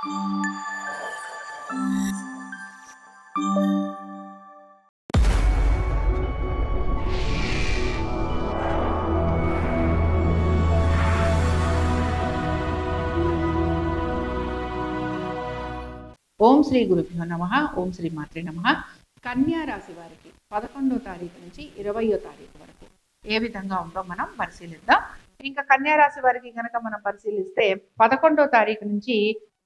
ఓం శ్రీ గురుభ్యో నమ ఓం శ్రీ మాత్రే నమ. కన్యా రాశి వారికి పదకొండో తారీఖు నుంచి ఇరవయో తారీఖు వరకు ఏ విధంగా ఉందో మనం పరిశీలిద్దాం. ఇంకా కన్యా రాశి వారికి కనుక మనం పరిశీలిస్తే పదకొండో తారీఖు నుంచి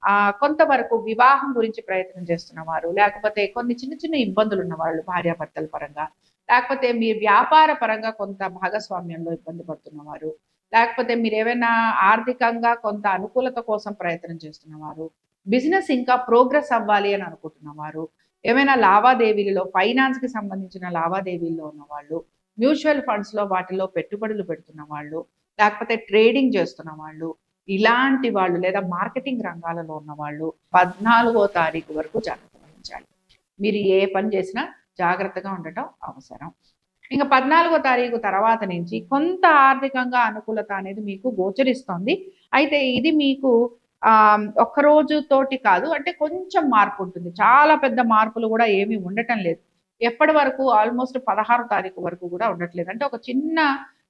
ఆ కొంతవరకు వివాహం గురించి ప్రయత్నం చేస్తున్న వారు లేకపోతే కొన్ని చిన్న చిన్న ఇబ్బందులు ఉన్న వాళ్ళు భార్యాభర్తల పరంగా లేకపోతే మీ వ్యాపార పరంగా కొంత భాగస్వామ్యంలో ఇబ్బంది పడుతున్నవారు లేకపోతే మీరు ఏమైనా ఆర్థికంగా కొంత అనుకూలత కోసం ప్రయత్నం చేస్తున్నవారు బిజినెస్ ఇంకా ప్రోగ్రెస్ అవ్వాలి అని అనుకుంటున్నవారు ఏమైనా లావాదేవీలలో ఫైనాన్స్కి సంబంధించిన లావాదేవీల్లో ఉన్నవాళ్ళు మ్యూచువల్ ఫండ్స్లో వాటిలో పెట్టుబడులు పెడుతున్న వాళ్ళు లేకపోతే ట్రేడింగ్ చేస్తున్న వాళ్ళు ఇలాంటి వాళ్ళు లేదా మార్కెటింగ్ రంగాలలో ఉన్న వాళ్ళు పద్నాలుగో తారీఖు వరకు జాగ్రత్త వహించాలి మీరు ఏ పని చేసినా జాగ్రత్తగా ఉండటం అవసరం. ఇంకా పద్నాలుగో తారీఖు తర్వాత నుంచి కొంత ఆర్థికంగా అనుకూలత అనేది మీకు గోచరిస్తుంది. అయితే ఇది మీకు ఆ ఒక్క తోటి కాదు అంటే కొంచెం మార్పు ఉంటుంది. చాలా పెద్ద మార్పులు కూడా ఏమీ ఉండటం లేదు. ఎప్పటి వరకు? ఆల్మోస్ట్ పదహారు తారీఖు వరకు కూడా ఉండట్లేదు. అంటే ఒక చిన్న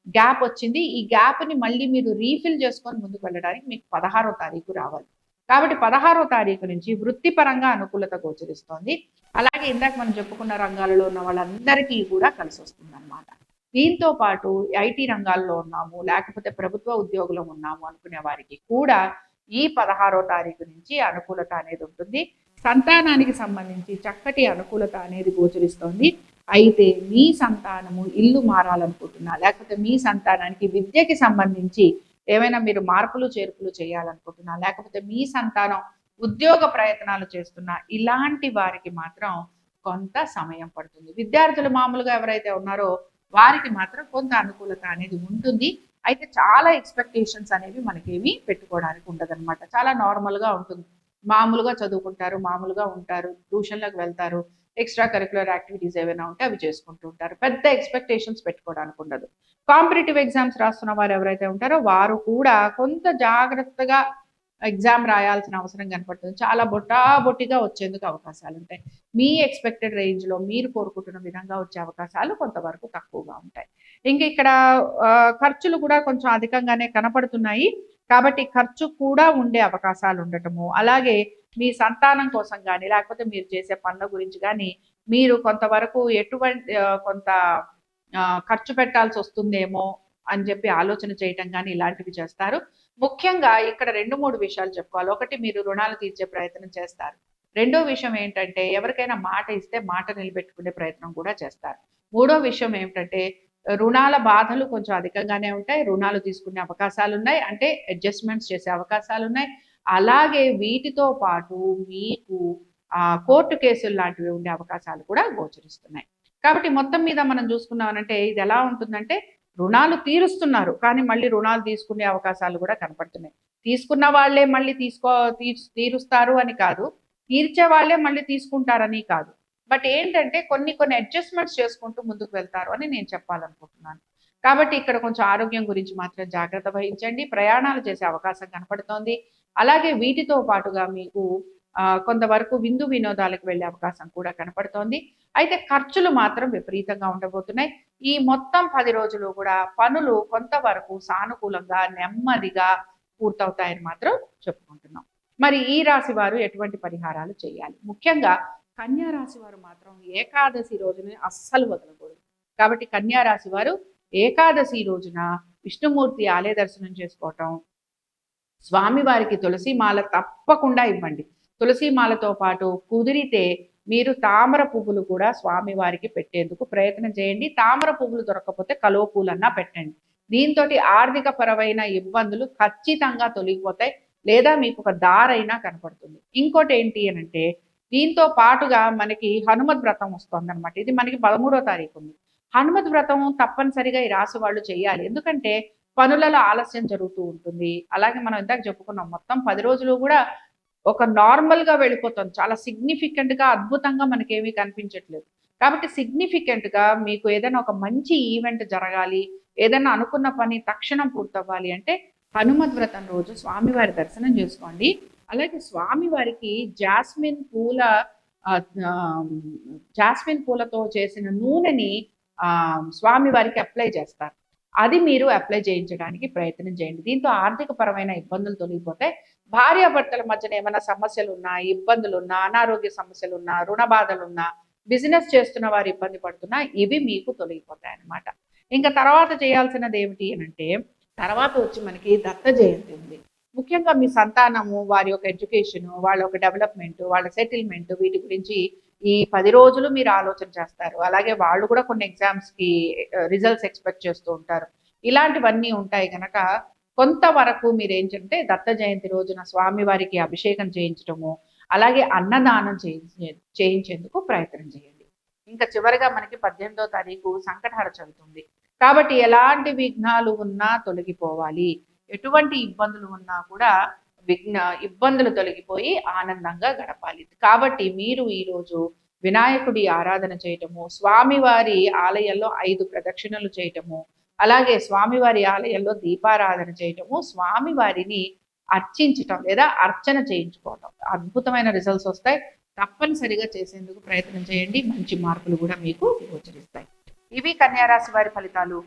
గ్యాప్ వచ్చింది. ఈ గ్యాప్ని మళ్ళీ మీరు రీఫిల్ చేసుకొని ముందుకు వెళ్ళడానికి మీకు పదహారో తారీఖు రావాలి. కాబట్టి పదహారో తారీఖు నుంచి వృత్తిపరంగా అనుకూలత గోచరిస్తోంది. అలాగే ఇందాక మనం చెప్పుకున్న రంగాలలో ఉన్న వాళ్ళందరికీ కూడా కలిసి వస్తుంది అనమాట దీంతో పాటు ఐటీ రంగాల్లో ఉన్నాము లేకపోతే ప్రభుత్వ ఉద్యోగులు ఉన్నాము అనుకునే వారికి కూడా ఈ పదహారో తారీఖు నుంచి అనుకూలత అనేది ఉంటుంది. సంతానానికి సంబంధించి చక్కటి అనుకూలత అనేది గోచరిస్తోంది. అయితే మీ సంతానము ఇల్లు మారాలనుకుంటున్నా లేకపోతే మీ సంతానానికి విద్యకి సంబంధించి ఏమైనా మీరు మార్పులు చేర్పులు చేయాలనుకుంటున్నా లేకపోతే మీ సంతానం ఉద్యోగ ప్రయత్నాలు చేస్తున్నా ఇలాంటి వారికి మాత్రం కొంత సమయం పడుతుంది. విద్యార్థులు మామూలుగా ఎవరైతే ఉన్నారో వారికి మాత్రం కొంత అనుకూలత అనేది ఉంటుంది. అయితే చాలా ఎక్స్పెక్టేషన్స్ అనేవి మనకేమి పెట్టుకోవడానికి ఉండదన్నమాట. చాలా నార్మల్గా ఉంటుంది. మామూలుగా చదువుకుంటారు మామూలుగా ఉంటారు ట్యూషన్లకు వెళ్తారు ఎక్స్ట్రా కరికులర్ యాక్టివిటీస్ ఏమైనా ఉంటే అవి చేసుకుంటూ ఉంటారు. పెద్ద ఎక్స్పెక్టేషన్స్ పెట్టుకోవడానికి ఉండదు. కాంపిటేటివ్ ఎగ్జామ్స్ రాస్తున్న వారు ఎవరైతే ఉంటారో వారు కూడా కొంత జాగ్రత్తగా ఎగ్జామ్ రాయాల్సిన అవసరం కనపడుతుంది. చాలా బొట్టాబొట్టిగా వచ్చేందుకు అవకాశాలు ఉంటాయి. మీ ఎక్స్పెక్టెడ్ రేంజ్లో మీరు కోరుకుంటున్న విధంగా వచ్చే అవకాశాలు కొంతవరకు తక్కువగా ఉంటాయి. ఇంకా ఇక్కడ ఖర్చులు కూడా కొంచెం అధికంగానే కనపడుతున్నాయి. కాబట్టి ఖర్చు కూడా ఉండే అవకాశాలు ఉండటము అలాగే మీ సంతానం కోసం కానీ లేకపోతే మీరు చేసే పనుల గురించి కానీ మీరు కొంతవరకు ఎటువంటి కొంత ఖర్చు పెట్టాల్సి వస్తుందేమో అని చెప్పి ఆలోచన చేయటం కానీ ఇలాంటివి చేస్తారు. ముఖ్యంగా ఇక్కడ రెండు మూడు విషయాలు చెప్పుకోవాలి. ఒకటి మీరు రుణాలు తీర్చే ప్రయత్నం చేస్తారు. రెండో విషయం ఏంటంటే ఎవరికైనా మాట ఇస్తే మాట నిలబెట్టుకునే ప్రయత్నం కూడా చేస్తారు. మూడో విషయం ఏమిటంటే రుణాల బాధలు కొంచెం అధికంగానే ఉంటాయి. రుణాలు తీసుకునే అవకాశాలు ఉన్నాయి. అంటే అడ్జస్ట్మెంట్స్ చేసే అవకాశాలు ఉన్నాయి. అలాగే వీటితో పాటు మీకు కోర్టు కేసులు లాంటివి ఉండే అవకాశాలు కూడా గోచరిస్తున్నాయి. కాబట్టి మొత్తం మీద మనం చూసుకున్నామనంటే ఇది ఎలా ఉంటుందంటే రుణాలు తీరుస్తున్నారు కానీ మళ్ళీ రుణాలు తీసుకునే అవకాశాలు కూడా కనపడుతున్నాయి. తీసుకున్న వాళ్ళే మళ్ళీ తీసుకో తీరుస్తారు అని కాదు తీర్చే వాళ్ళే మళ్ళీ తీసుకుంటారని కాదు. బట్ ఏంటంటే కొన్ని కొన్ని అడ్జస్ట్మెంట్స్ చేసుకుంటూ ముందుకు వెళ్తారు అని నేను చెప్పాలనుకుంటున్నాను. కాబట్టి ఇక్కడ కొంచెం ఆరోగ్యం గురించి మాత్రం జాగ్రత్త వహించండి. ప్రయాణాలు చేసే అవకాశం కనపడుతోంది. అలాగే వీటితో పాటుగా మీకు కొంతవరకు విందు వినోదాలకు వెళ్ళే అవకాశం కూడా కనపడుతోంది. అయితే ఖర్చులు మాత్రం విపరీతంగా ఉండబోతున్నాయి. ఈ మొత్తం పది రోజులు కూడా పనులు కొంతవరకు సానుకూలంగా నెమ్మదిగా పూర్తవుతాయని మాత్రం చెప్పుకుంటున్నాం. మరి ఈ రాశి వారు ఎటువంటి పరిహారాలు చేయాలి? ముఖ్యంగా కన్యా రాశి వారు మాత్రం ఏకాదశి రోజున అస్సలు వదలకూడదు. కాబట్టి కన్యా రాశి వారు ఏకాదశి రోజున విష్ణుమూర్తి ఆలయ దర్శనం చేసుకోవటం స్వామివారికి తులసి మాల తప్పకుండా ఇవ్వండి. తులసి మాలతో పాటు కుదిరితే మీరు తామర పువ్వులు కూడా స్వామివారికి పెట్టేందుకు ప్రయత్నం చేయండి. తామర పువ్వులు దొరకకపోతే కలువ పూలన్నా పెట్టండి. దీంతో ఆర్థిక పరమైన ఇబ్బందులు ఖచ్చితంగా తొలగిపోతాయి లేదా మీకు ఒక దారైనా కనపడుతుంది. ఇంకోటి ఏంటి అని అంటే దీంతో పాటుగా మనకి హనుమద్ వ్రతం వస్తుంది అనమాట ఇది మనకి పదమూడో తారీఖు ఉంది. హనుమద్ వ్రతం తప్పనిసరిగా ఈ రాసి వాళ్ళు చేయాలి. ఎందుకంటే పనులలో ఆలస్యం జరుగుతూ ఉంటుంది. అలాగే మనం ఇందాక చెప్పుకున్నాం మొత్తం పది రోజులు కూడా ఒక నార్మల్గా వెళ్ళిపోతాం. చాలా సిగ్నిఫికెంట్గా అద్భుతంగా మనకేమీ కనిపించట్లేదు. కాబట్టి సిగ్నిఫికెంట్గా మీకు ఏదైనా ఒక మంచి ఈవెంట్ జరగాలి ఏదైనా అనుకున్న పని తక్షణం పూర్తవ్వాలి అంటే హనుమద్ వ్రతం రోజు స్వామివారి దర్శనం చేసుకోండి. అలాగే స్వామి వారికి జాస్మిన్ పూల జాస్మిన్ పూలతో చేసిన నూనెని స్వామివారికి స్వామి వారికి అప్లై చేస్తారు. అది మీరు అప్లై చేయించడానికి ప్రయత్నం చేయండి. దీంతో ఆర్థిక పరమైన ఇబ్బందులు తొలగిపోతే భార్యాభర్తల మధ్యన ఏమైనా సమస్యలు ఉన్నా ఇబ్బందులు ఉన్నా అనారోగ్య సమస్యలు ఉన్నా రుణ బాధలు ఉన్నా బిజినెస్ చేస్తున్న వారు ఇబ్బంది పడుతున్నా ఇవి మీకు తొలగిపోతాయి అన్నమాట ఇంకా తర్వాత చేయాల్సినది ఏమిటి అని అంటే తర్వాత వచ్చి మనకి దత్త జయంతి ఉంది. ముఖ్యంగా మీ సంతానము వారి యొక్క ఎడ్యుకేషన్ వాళ్ళ యొక్క డెవలప్మెంట్ వాళ్ళ సెటిల్మెంట్ వీటి గురించి ఈ పది రోజులు మీరు ఆలోచన చేస్తారు. అలాగే వాళ్ళు కూడా కొన్ని ఎగ్జామ్స్కి రిజల్ట్స్ ఎక్స్పెక్ట్ చేస్తూ ఉంటారు. ఇలాంటివన్నీ ఉంటాయి కనుక కొంతవరకు మీరు ఏంటంటే దత్త జయంతి రోజున స్వామివారికి అభిషేకం చేయించడము అలాగే అన్నదానం చేయించే చేయించేందుకు ప్రయత్నం చేయండి. ఇంకా చివరిగా మనకి పద్దెనిమిదో తారీఖు సంకటహర చదువుతుంది. కాబట్టి ఎలాంటి విఘ్నాలు ఉన్నా తొలగిపోవాలి. ఎటువంటి ఇబ్బందులు ఉన్నా కూడా విఘ్న ఇబ్బందులు తొలగిపోయి ఆనందంగా గడపాలి. కాబట్టి మీరు ఈరోజు వినాయకుడి ఆరాధన చేయటము స్వామివారి ఆలయంలో ఐదు ప్రదక్షిణలు చేయటము అలాగే స్వామివారి ఆలయంలో దీపారాధన చేయటము స్వామివారిని అర్చించటం లేదా అర్చన చేయించుకోవటం. అద్భుతమైన రిజల్ట్స్ వస్తాయి. తప్పనిసరిగా చేసేందుకు ప్రయత్నం చేయండి. మంచి మార్కులు కూడా మీకు గోచరిస్తాయి. ఇవి కన్యారాశి వారి ఫలితాలు.